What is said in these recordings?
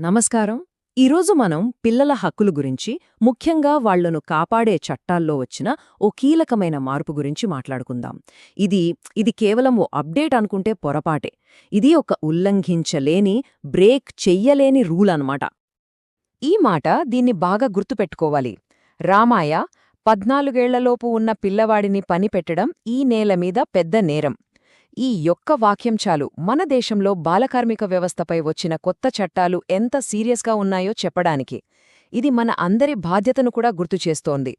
నమస్కారం. ఈరోజు మనం పిల్లల హక్కుల గురించి ముఖ్యంగా వాళ్ళను కాపాడే చట్టాల్లో వచ్చిన ఓ కీలకమైన మార్పు గురించి మాట్లాడుకుందాం. ఇది ఇది కేవలం ఓ అప్డేట్ అనుకుంటే పొరపాటే. ఇది ఒక ఉల్లంఘించలేని బ్రేక్ చెయ్యలేని రూల్ అన్నమాట. ఈ మాట దీన్ని బాగా గుర్తుపెట్టుకోవాలి. రామాయ పద్నాలుగేళ్ళలోపు ఉన్న పిల్లవాడిని పనిపెట్టడం ఈ నేల మీద పెద్ద నేరం. ఈ యొక్క వాక్యం చాలు. మన దేశంలో బాలకార్మిక వ్యవస్థపై వచ్చిన కొత్త చట్టాలు ఎంత సీరియస్గా ఉన్నాయో చెప్పడానికి. ఇది మన అందరి బాధ్యతను కూడా గుర్తుచేస్తోంది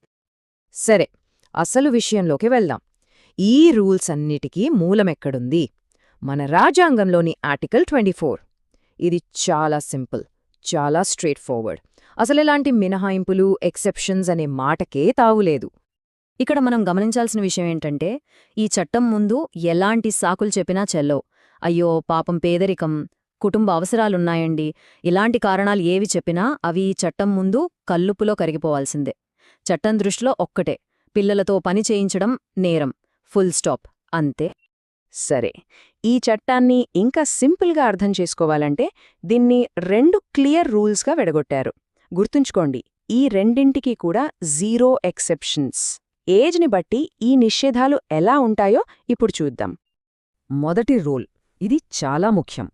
సరే అసలు విషయంలోకి వెళ్దాం. ఈ రూల్స్ అన్నిటికీ మూలమెక్కడుంది? మన రాజ్యాంగంలోని ఆర్టికల్ ట్వంటీ ఇది చాలా సింపుల్ చాలా స్ట్రేట్ ఫార్వర్డ్ అసలెలాంటి మినహాయింపులు ఎక్సెప్షన్స్ అనే మాటకే తావులేదు. ఇక్కడ మనం గమనించాల్సిన విషయం ఏంటంటే ఈ చట్టం ముందు ఎలాంటి సాకులు చెప్పినా చెల్లవు. అయ్యో పాపం పేదరికం కుటుంబ అవసరాలున్నాయండి. ఇలాంటి కారణాలు ఏవి చెప్పినా అవి ఈ చట్టం ముందు కల్లుపులో కరిగిపోవాల్సిందే. చట్టం దృష్టిలో ఒక్కటే పిల్లలతో పని చేయించడం నేరం. Full stop. అంతే. సరే. ఈ చట్టాన్ని ఇంకా సింపుల్గా అర్థం చేసుకోవాలంటే దీన్ని రెండు క్లియర్ రూల్స్గా వెడగొట్టారు. గుర్తుంచుకోండి ఈ రెండింటికి కూడా జీరో ఎక్సెప్షన్స్. ఏజ్ని బట్టి ఈ నిషేధాలు ఎలా ఉంటాయో ఇప్పుడు చూద్దాం. మొదటి రూల్ ఇది చాలా ముఖ్యం.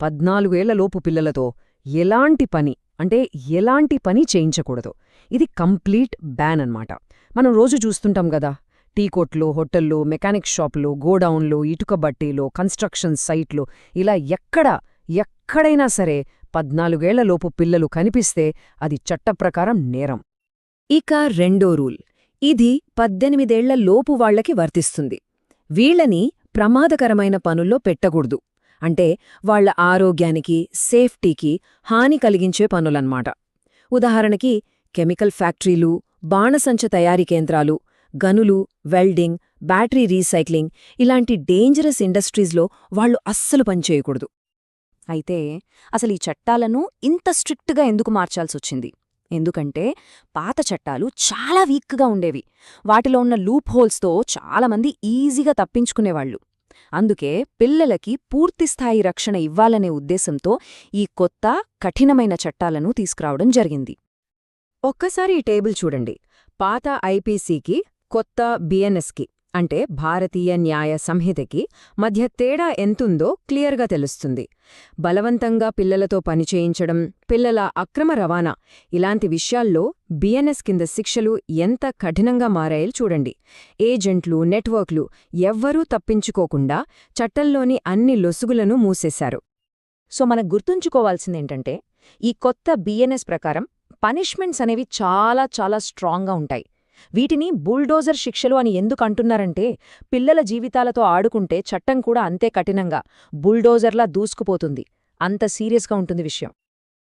పద్నాలుగేళ్ళలోపు పిల్లలతో ఎలాంటి పని అంటే ఎలాంటి పని చేయించకూడదు. ఇది కంప్లీట్ బ్యాన్ అన్నమాట. మనం రోజు చూస్తుంటాం గదా టీకోట్లు హోటళ్ళు మెకానిక్ షాపులు గోడౌన్లు ఇటుక బట్టీలు కన్స్ట్రక్షన్ సైట్లు ఇలా ఎక్కడ ఎక్కడైనా సరే పద్నాలుగేళ్ళలోపు పిల్లలు కనిపిస్తే అది చట్టప్రకారం నేరం. ఇక రెండో రూల్ ఇది పద్దెనిమిదేళ్ళ లోపు వాళ్ళకి వర్తిస్తుంది. వీళ్ళని ప్రమాదకరమైన పనుల్లో పెట్టకూడదు. అంటే వాళ్ళ ఆరోగ్యానికి సేఫ్టీకి హాని కలిగించే పనులన్మాట ఉదాహరణకి కెమికల్ ఫ్యాక్టరీలు బాణసంచ తయారీ కేంద్రాలు గనులు వెల్డింగ్ బ్యాటరీ రీసైక్లింగ్ ఇలాంటి డేంజరస్ ఇండస్ట్రీస్లో వాళ్ళు అస్సలు పనిచేయకూడదు అయితే అసలు ఈ చట్టాలను ఇంత స్ట్రిక్ట్గా ఎందుకు మార్చాల్సొచ్చింది? ఎందుకంటే పాత చట్టాలు చాలా వీక్గా ఉండేవి. వాటిలో ఉన్న లూప్ హోల్స్తో చాలామంది ఈజీగా తప్పించుకునేవాళ్ళు అందుకే పిల్లలకి పూర్తిస్థాయి రక్షణ ఇవ్వాలనే ఉద్దేశంతో ఈ కొత్త కఠినమైన చట్టాలను తీసుకురావడం జరిగింది. ఒక్కసారి ఈ టేబుల్ చూడండి. పాత ఐపీసీకి కొత్త బిఎన్ఎస్కి అంటే భారతీయ న్యాయ సంహితకి మధ్య తేడా ఎంతుందో క్లియర్గా తెలుస్తుంది. బలవంతంగా పిల్లలతో పనిచేయించడం పిల్లల అక్రమ రవాణా ఇలాంటి విషయాల్లో బిఎన్ఎస్ కింద శిక్షలు ఎంత కఠినంగా మారాయో చూడండి. ఏజెంట్లు నెట్వర్క్లు ఎవ్వరూ తప్పించుకోకుండా చట్టంలోని అన్ని లొసుగులను మూసేశారు. సో మనం గుర్తుంచుకోవాల్సిందేంటంటే ఈ కొత్త బిఎన్ఎస్ ప్రకారం పనిష్మెంట్స్ అనేవి చాలా చాలా స్ట్రాంగ్గా ఉంటాయి. వీటిని బుల్డోజర్ శిక్షలు అని ఎందుకు అంటున్నారంటే పిల్లల జీవితాలతో ఆడుకుంటే చట్టం కూడా అంతే కఠినంగా బుల్డోజర్లా దూసుకుపోతుంది. అంత సీరియస్గా ఉంటుంది విషయం.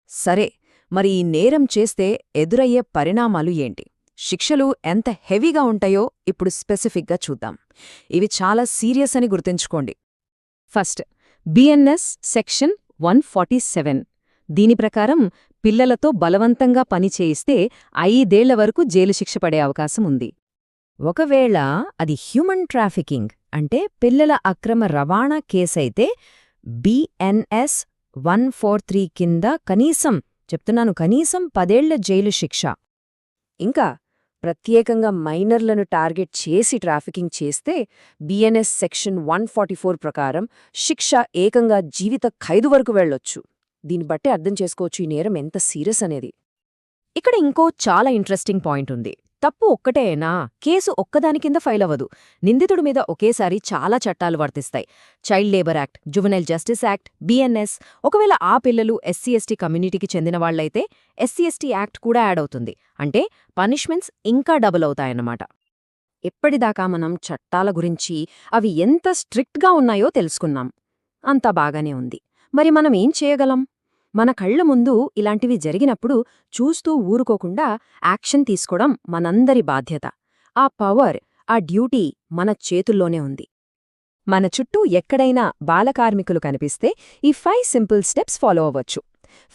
సరే మరి ఈ నేరం చేస్తే ఎదురయ్యే పరిణామాలు ఏంటి? శిక్షలు ఎంత హెవీగా ఉంటాయో ఇప్పుడు స్పెసిఫిక్గా చూద్దాం. ఇవి చాలా సీరియస్ అని గుర్తుంచుకోండి. ఫస్ట్ బిఎన్ఎస్ సెక్షన్ వన్ దీని ప్రకారం పిల్లలతో బలవంతంగా పనిచేయిస్తే ఐదేళ్ళ వరకు జైలు శిక్ష పడే అవకాశం ఉంది. ఒకవేళ అది హ్యూమన్ ట్రాఫికింగ్ అంటే పిల్లల అక్రమ రవాణా కేసైతే బిఎన్ఎస్ వన్ ఫోర్ త్రీ కింద కనీసం చెప్తున్నాను కనీసం పదేళ్ళ జైలు శిక్ష. ఇంకా ప్రత్యేకంగా మైనర్లను టార్గెట్ చేసి ట్రాఫికింగ్ చేస్తే బిఎన్ఎస్ సెక్షన్ వన్ ప్రకారం శిక్ష ఏకంగా జీవిత ఖైదు వరకు వెళ్ళొచ్చు దీన్ని బట్టి అర్థం చేసుకోవచ్చు ఈ నేరం ఎంత సీరియస్ అనేది. ఇక్కడ ఇంకో చాలా ఇంట్రెస్టింగ్ పాయింట్ ఉంది. తప్పు ఒక్కటేనా కేసు ఒక్కదాని కింద ఫైల్ అవ్వదు. నిందితుడి మీద ఒకేసారి చాలా చట్టాలు వర్తిస్తాయి. Child labour act juvenile justice act BNS ఒకవేళ ఆ పిల్లలు ఎస్సీ ఎస్టీ కమ్యూనిటీకి చెందిన వాళ్ళైతే ఎస్సీ ఎస్టీ యాక్ట్ కూడా యాడ్ అవుతుంది. అంటే పనిష్మెంట్స్ ఇంకా డబుల్ అవుతాయన్నమాట. ఎప్పటిదాకా మనం చట్టాల గురించి అవి ఎంత స్ట్రిక్ట్గా ఉన్నాయో తెలుసుకున్నాం. అంతా బాగానే ఉంది. మరి మనం ఏం చేయగలం? మన కళ్ళ ముందు ఇలాంటివి జరిగినప్పుడు చూస్తూ ఊరుకోకుండా యాక్షన్ తీసుకోవడం మనందరి బాధ్యత. ఆ పవర్ ఆ డ్యూటీ మన చేతుల్లోనే ఉంది. మన చుట్టూ ఎక్కడైనా బాలకార్మికులు కనిపిస్తే ఈ ఫైవ్ సింపుల్ స్టెప్స్ ఫాలో అవ్వచ్చు.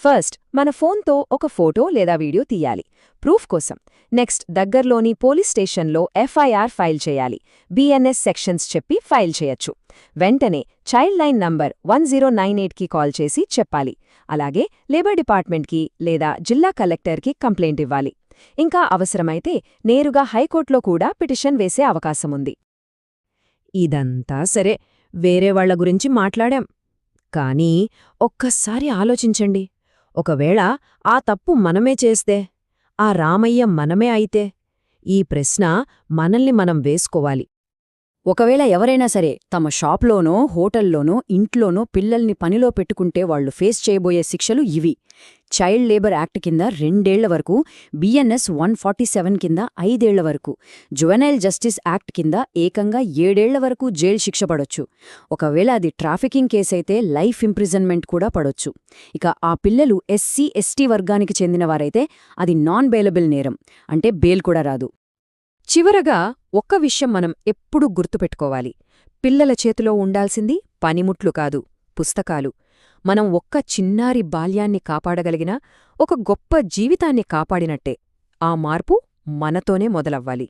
ఫస్ట్ మన ఫోన్తో ఒక ఫోటో లేదా వీడియో తీయాలి. ప్రూఫ్ కోసం. నెక్స్ట్ దగ్గర్లోని పోలీస్ స్టేషన్లో ఎఫ్ఐఆర్ ఫైల్ చేయాలి. బిఎన్ఎస్ సెక్షన్స్ చెప్పి ఫైల్ చేయొచ్చు. వెంటనే child line number one zero nine ఎయిట్కి కాల్ చేసి చెప్పాలి. అలాగే లేబర్ డిపార్ట్మెంట్కి లేదా జిల్లా కలెక్టర్కి కంప్లైంట్ ఇవ్వాలి. ఇంకా అవసరమైతే నేరుగా హైకోర్టులో కూడా పిటిషన్ వేసే అవకాశముంది ఇదంతా సరే. వేరే వాళ్ళ గురించి మాట్లాడాం. కానీ ఒక్కసారి ఆలోచించండి. ఒకవేళ ఆ తప్పు మనమే చేస్తే ఆ రామయ్య మనమే అయితే ఈ ప్రశ్న మనల్ని మనం వేసుకోవాలి. ఒకవేళ ఎవరైనా సరే తమ షాప్లోనో హోటల్లోనో ఇంట్లోనో పిల్లల్ని పనిలో పెట్టుకుంటే వాళ్ళు ఫేస్ చేయబోయే శిక్షలు ఇవి. చైల్డ్ లేబర్ యాక్ట్ కింద రెండేళ్ళ వరకు బిఎన్ఎస్ వన్ ఫార్టీ సెవెన్ కింద ఐదేళ్ళ వరకు జువెనైల్ జస్టిస్ యాక్ట్ కింద ఏకంగా ఏడేళ్ళ వరకు జైలు శిక్ష పడొచ్చు. ఒకవేళ అది ట్రాఫికింగ్ కేసైతే లైఫ్ ఇంప్రిజన్మెంట్ కూడా పడొచ్చు. ఇక ఆ పిల్లలు ఎస్సీ ఎస్టీ వర్గానికి చెందినవారైతే అది నాన్ బెయిలబుల్ నేరం అంటే బెయిల్ కూడా రాదు. చివరగా ఒక్క విషయం మనం ఎప్పుడూ గుర్తుపెట్టుకోవాలి. పిల్లల చేతిలో ఉండాల్సింది పనిముట్లు కాదు పుస్తకాలు. మనం ఒక్క చిన్నారి బాల్యాన్ని కాపాడగలిగినా ఒక గొప్ప జీవితాన్ని కాపాడినట్టే. ఆ మార్పు మనతోనే మొదలవ్వాలి.